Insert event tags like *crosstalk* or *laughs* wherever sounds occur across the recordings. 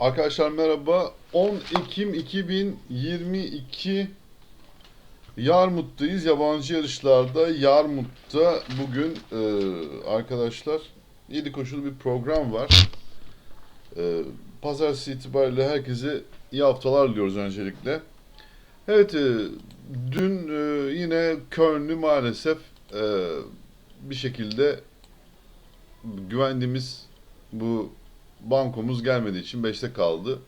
Arkadaşlar merhaba. 10 Ekim 2022 Yarmut'tayız. Yabancı yarışlarda Yarmut'ta bugün e, arkadaşlar 7 koşulu bir program var. E, pazartesi itibariyle herkese iyi haftalar diliyoruz öncelikle. Evet, e, dün e, yine Köln'ü maalesef e, bir şekilde güvendiğimiz bu bankomuz gelmediği için 5'te kaldı.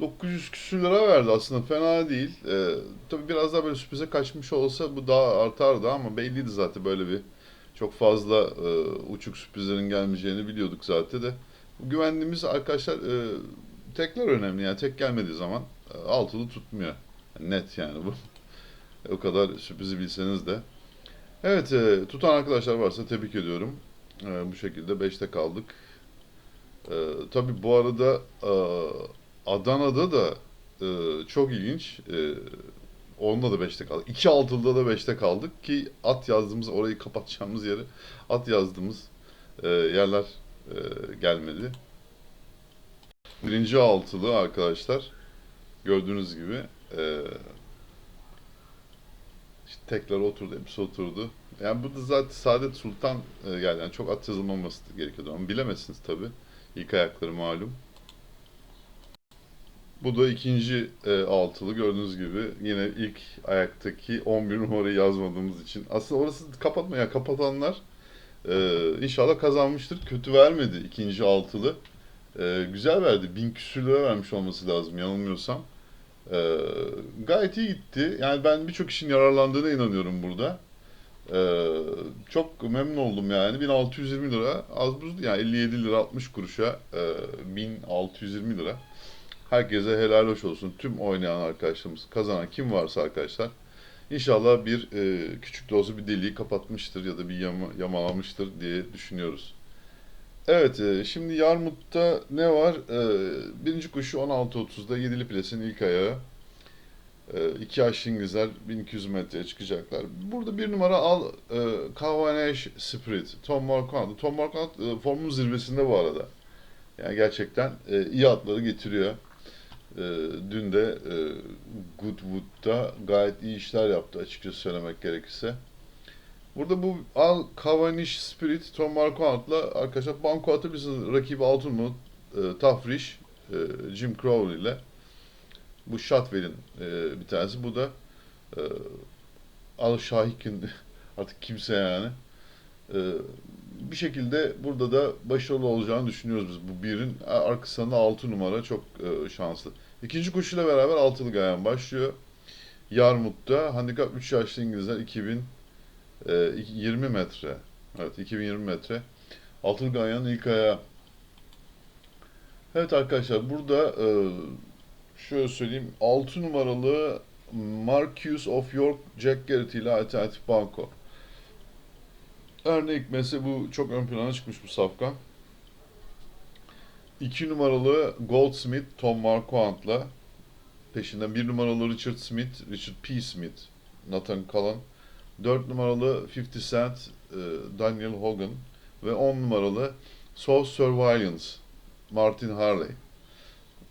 900 küsür lira verdi aslında fena değil. Ee, tabii biraz daha böyle sürprize kaçmış olsa bu daha artardı ama belliydi zaten böyle bir çok fazla e, uçuk sürprizlerin gelmeyeceğini biliyorduk zaten de. Güvendiğimiz arkadaşlar e, tekler önemli yani tek gelmediği zaman e, altılı tutmuyor. Net yani bu. *laughs* o kadar sürprizi bilseniz de. Evet e, tutan arkadaşlar varsa tebrik ediyorum. E, bu şekilde 5'te kaldık. Ee, tabii bu arada e, Adana'da da e, çok ilginç. E, onda da 5'te kaldık. İki altılıda da 5'te kaldık ki at yazdığımız orayı kapatacağımız yeri at yazdığımız e, yerler e, gelmedi. Birinci altılı arkadaşlar gördüğünüz gibi e, işte tekrar oturdu, hepsi oturdu. Yani burada zaten Saadet Sultan e, geldi. Yani çok at yazılmaması gerekiyordu ama bilemezsiniz tabii. İlk ayakları malum. Bu da ikinci e, altılı gördüğünüz gibi yine ilk ayaktaki 11 numarayı yazmadığımız için. Aslında orası kapatma ya kapatanlar e, inşallah kazanmıştır. Kötü vermedi ikinci altılı. E, güzel verdi. Bin küsür vermiş olması lazım yanılmıyorsam. E, gayet iyi gitti. Yani ben birçok kişinin yararlandığına inanıyorum burada. Ee, çok memnun oldum yani. 1620 lira az buz yani 57 lira 60 kuruşa e, 1620 lira. Herkese helal hoş olsun. Tüm oynayan arkadaşlarımız, kazanan kim varsa arkadaşlar. İnşallah bir e, küçük de olsa bir deliği kapatmıştır ya da bir yama, yamalamıştır diye düşünüyoruz. Evet, e, şimdi Yarmut'ta ne var? E, birinci koşu 16.30'da Yedili Ples'in ilk ayağı. E, iki yaşlı İngilizler 1200 metreye çıkacaklar. Burada bir numara al e, Kavanesh Spirit, Tom Marquardt. Tom Marquardt e, formun zirvesinde bu arada. Yani gerçekten e, iyi atları getiriyor. E, dün de e, Goodwood'da gayet iyi işler yaptı açıkçası söylemek gerekirse. Burada bu Al Kavanish Spirit Tom Marquardt'la arkadaşlar banko atabilirsiniz. Rakibi Altınmut, e, Tafriş, e, Jim Crowley ile. Bu Shotwell'in e, bir tanesi. Bu da e, Al Şahik'in *laughs* artık kimse yani. E, bir şekilde burada da başarılı olacağını düşünüyoruz biz. Bu birin arkasında 6 numara çok e, şanslı. İkinci koşuyla beraber altılı gayan başlıyor. Yarmut'ta handikap 3 yaşlı İngilizler 2000 e, 20 metre. Evet 2020 metre. Altılı gayanın ilk ayağı. Evet arkadaşlar burada e, şöyle söyleyeyim 6 numaralı Marcus of York Jack Garrett ile alternatif banko. Örnek mesela bu çok ön plana çıkmış bu safkan. 2 numaralı Goldsmith Tom Marquardt'la peşinden 1 numaralı Richard Smith, Richard P. Smith, Nathan Cullen. 4 numaralı 50 Cent, e, Daniel Hogan ve 10 numaralı Soul Surveillance, Martin Harley.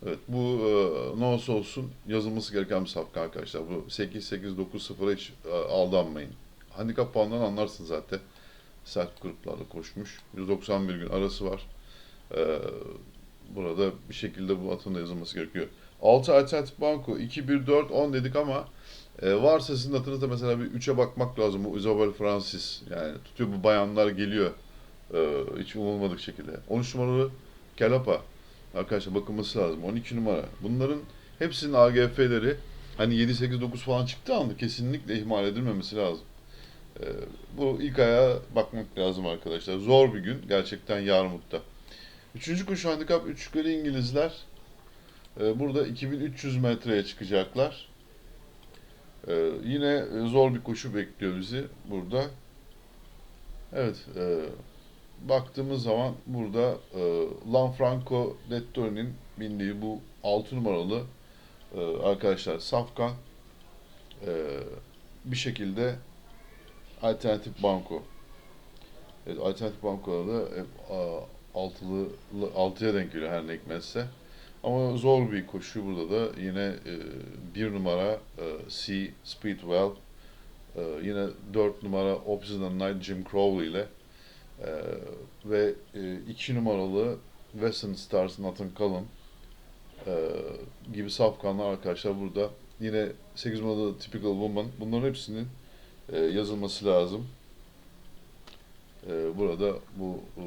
Evet bu e, ne olursa olsun yazılması gereken bir safka arkadaşlar. Bu 8-8-9-0'a hiç e, aldanmayın. Handikap puanından anlarsın zaten. Sert gruplarla koşmuş. 191 gün arası var. E, burada bir şekilde bu atın da yazılması gerekiyor. 6 alternatif banko 2-1-4-10 dedik ama e, varsa sizin atınızda mesela bir 3'e bakmak lazım. Bu Isabel Francis yani tutuyor bu bayanlar geliyor. Hiç umulmadık şekilde. 13 numaralı Kelapa. Arkadaşlar bakılması lazım. 12 numara. Bunların hepsinin AGF'leri hani 7, 8, 9 falan çıktı anda kesinlikle ihmal edilmemesi lazım. Ee, bu ilk ayağa bakmak lazım arkadaşlar. Zor bir gün gerçekten Yarmut'ta. Üçüncü koşu handikap 3 yukarı İngilizler. Ee, burada 2300 metreye çıkacaklar. Ee, yine zor bir koşu bekliyor bizi burada. Evet. E, baktığımız zaman burada e, Lanfranco Dettori'nin bindiği bu 6 numaralı e, arkadaşlar Safkan e, bir şekilde alternatif banko. Evet, alternatif bankolarda hep altılı altıya denk geliyor her ne hikmetse. Ama zor bir koşu burada da yine e, bir numara e, C Speedwell e, yine dört numara Obsidian Knight Jim Crowley ile e, ve e, iki numaralı Western Stars Nathan Cullen e, gibi safkanlar arkadaşlar burada. Yine 8 numaralı Typical Woman. Bunların hepsinin e, yazılması lazım. E, burada bu e,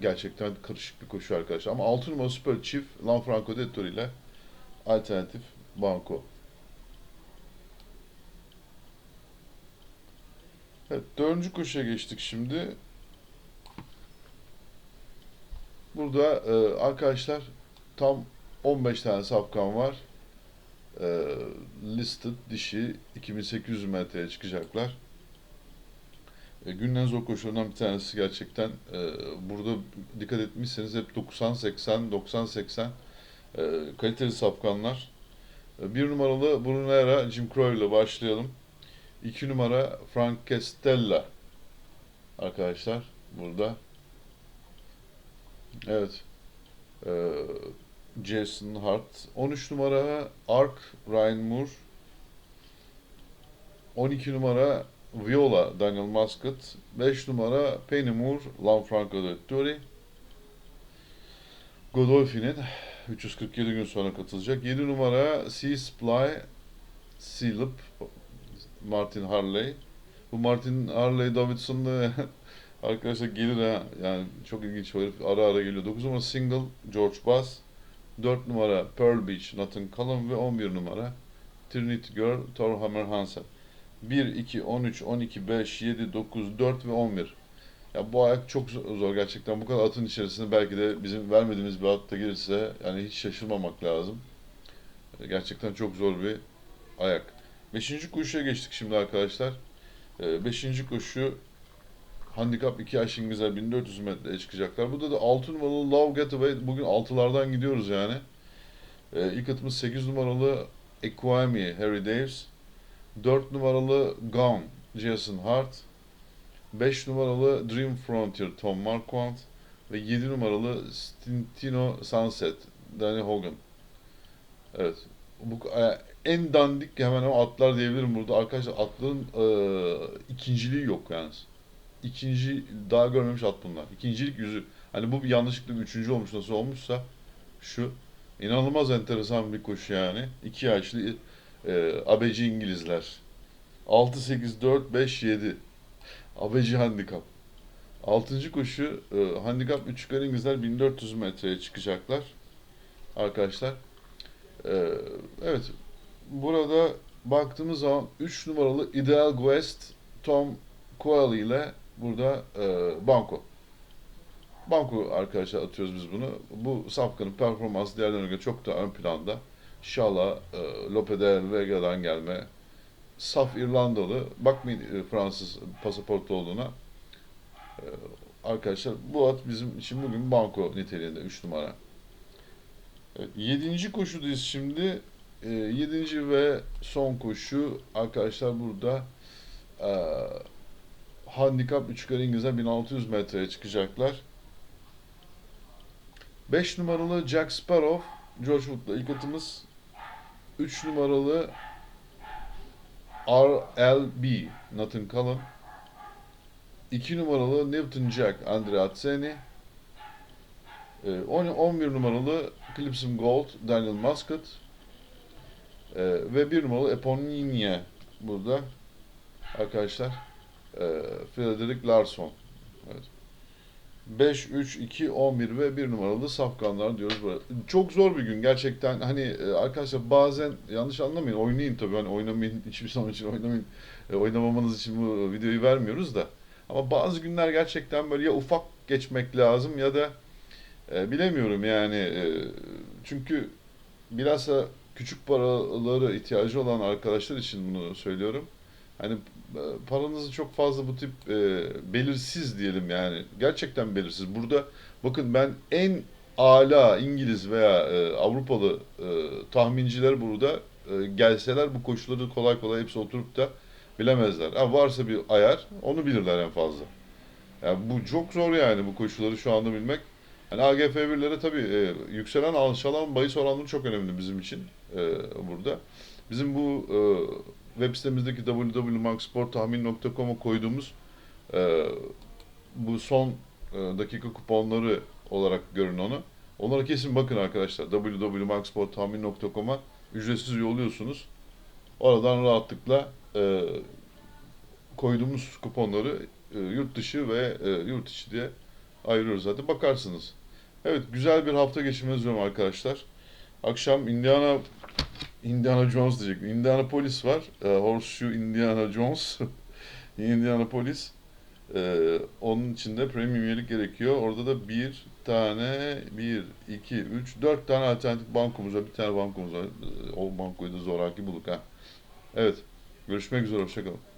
gerçekten karışık bir koşu arkadaşlar. Ama 6 numaralı Super Chief Lanfranco Dettori ile alternatif banko. Evet, dördüncü koşuya geçtik şimdi. Burada e, arkadaşlar tam 15 tane safkan var. E, listed dişi 2800 metreye çıkacaklar. E, günün en zor koşularından bir tanesi gerçekten. E, burada dikkat etmişseniz hep 90-80, 90-80 e, kaliteli safkanlar. E, bir numaralı Brunera Jim Crow ile başlayalım. İki numara Frank Castella arkadaşlar burada. Evet. Ee, Jason Hart. 13 numara Ark Ryan Moore. 12 numara Viola Daniel Muscat. 5 numara Penny Moore Lanfranco Dettori. Godolphin'in 347 gün sonra katılacak. 7 numara Sea Supply Sealup Martin Harley. Bu Martin Harley Davidson'da *laughs* arkadaşlar gelir ha. Yani çok ilginç herif ara ara geliyor. 9 numara Single George Bass. 4 numara Pearl Beach Nathan Cullen ve 11 numara Trinity Girl Thorhammer Hansen. 1, 2, 13, 12, 5, 7, 9, 4 ve 11. Ya bu ayak çok zor gerçekten. Bu kadar atın içerisinde belki de bizim vermediğimiz bir at da gelirse yani hiç şaşırmamak lazım. Gerçekten çok zor bir ayak. Beşinci koşuya geçtik şimdi arkadaşlar. Ee, beşinci koşu handikap 2 yaş İngilizler 1400 metreye çıkacaklar. Burada da 6 numaralı Love Getaway. Bugün 6'lardan gidiyoruz yani. Ee, ilk atımız 8 numaralı Equami Harry Davis. 4 numaralı Gone Jason Hart. 5 numaralı Dream Frontier Tom Marquardt. Ve 7 numaralı Stintino Sunset Danny Hogan. Evet. Bu e, en dandik hemen o atlar diyebilirim burada. Arkadaşlar atların e, ikinciliği yok yalnız. İkinci daha görmemiş at bunlar. İkincilik yüzü. Hani bu bir yanlışlıkla üçüncü olmuş nasıl olmuşsa şu inanılmaz enteresan bir koşu yani. İki yaşlı e, abeci İngilizler. 6, 8, 4, 5, 7. Abeci handikap. Altıncı koşu e, handikap 3 yukarı İngilizler 1400 metreye çıkacaklar. Arkadaşlar. E, evet burada baktığımız zaman 3 numaralı Ideal Quest Tom Coyle ile burada e, Banco. Banco arkadaşlar atıyoruz biz bunu. Bu safkanın performansı diğerlerine göre çok da ön planda. İnşallah e, Lope de Vega'dan gelme. Saf İrlandalı. Bakmayın e, Fransız pasaportlu olduğuna. E, arkadaşlar bu at bizim için bugün Banco niteliğinde 3 numara. Evet, yedinci koşudayız şimdi. E, yedinci ve son koşu arkadaşlar burada e, handikap 3 yukarı İngilizler 1600 metreye çıkacaklar. 5 numaralı Jack Sparrow George Wood'la ilk atımız. 3 numaralı RLB Nathan Cullen 2 numaralı Newton Jack Andre Atseni. 11 numaralı Clipsum Gold Daniel Muscat. Ee, ve bir numaralı Eponinia burada. Arkadaşlar ee, Frederick Larson evet. 5, 3, 2, 11 ve 1 numaralı safkanlar diyoruz burada. Çok zor bir gün gerçekten. Hani e, arkadaşlar bazen yanlış anlamayın. Oynayın tabii. Hani oynamayın. *laughs* Hiçbir zaman için oynamayın. E, oynamamanız için bu videoyu vermiyoruz da. Ama bazı günler gerçekten böyle ya ufak geçmek lazım ya da e, bilemiyorum yani. E, çünkü bilhassa küçük paraları ihtiyacı olan arkadaşlar için bunu söylüyorum. Hani e, paranızı çok fazla bu tip e, belirsiz diyelim yani. Gerçekten belirsiz. Burada bakın ben en ala İngiliz veya e, Avrupalı e, tahminciler burada e, gelseler bu koşulları kolay kolay hepsi oturup da bilemezler. Ha, varsa bir ayar onu bilirler en fazla. Yani bu çok zor yani bu koşulları şu anda bilmek. Yani AGF1'lere tabii e, yükselen alçalan bahis oranları çok önemli bizim için e, burada. Bizim bu e, web sitemizdeki www.maxsporttahmin.com'a koyduğumuz e, bu son e, dakika kuponları olarak görün onu. Onlara kesin bakın arkadaşlar. www.maxsporttahmin.com'a ücretsiz yolluyorsunuz. Oradan rahatlıkla e, koyduğumuz kuponları e, yurt dışı ve e, yurt içi diye ayırıyoruz zaten. Bakarsınız. Evet güzel bir hafta geçirmenizi diliyorum arkadaşlar. Akşam Indiana Indiana Jones diyecek. Indiana Polis var. E, Horseshoe Indiana Jones. *laughs* Indiana Polis. E, onun için de premium üyelik gerekiyor. Orada da bir tane, bir, iki, üç, dört tane alternatif bankomuz var. Bir tane bankomuz var. E, o bankoyu da zoraki bulduk ha. Evet. Görüşmek üzere. Hoşçakalın.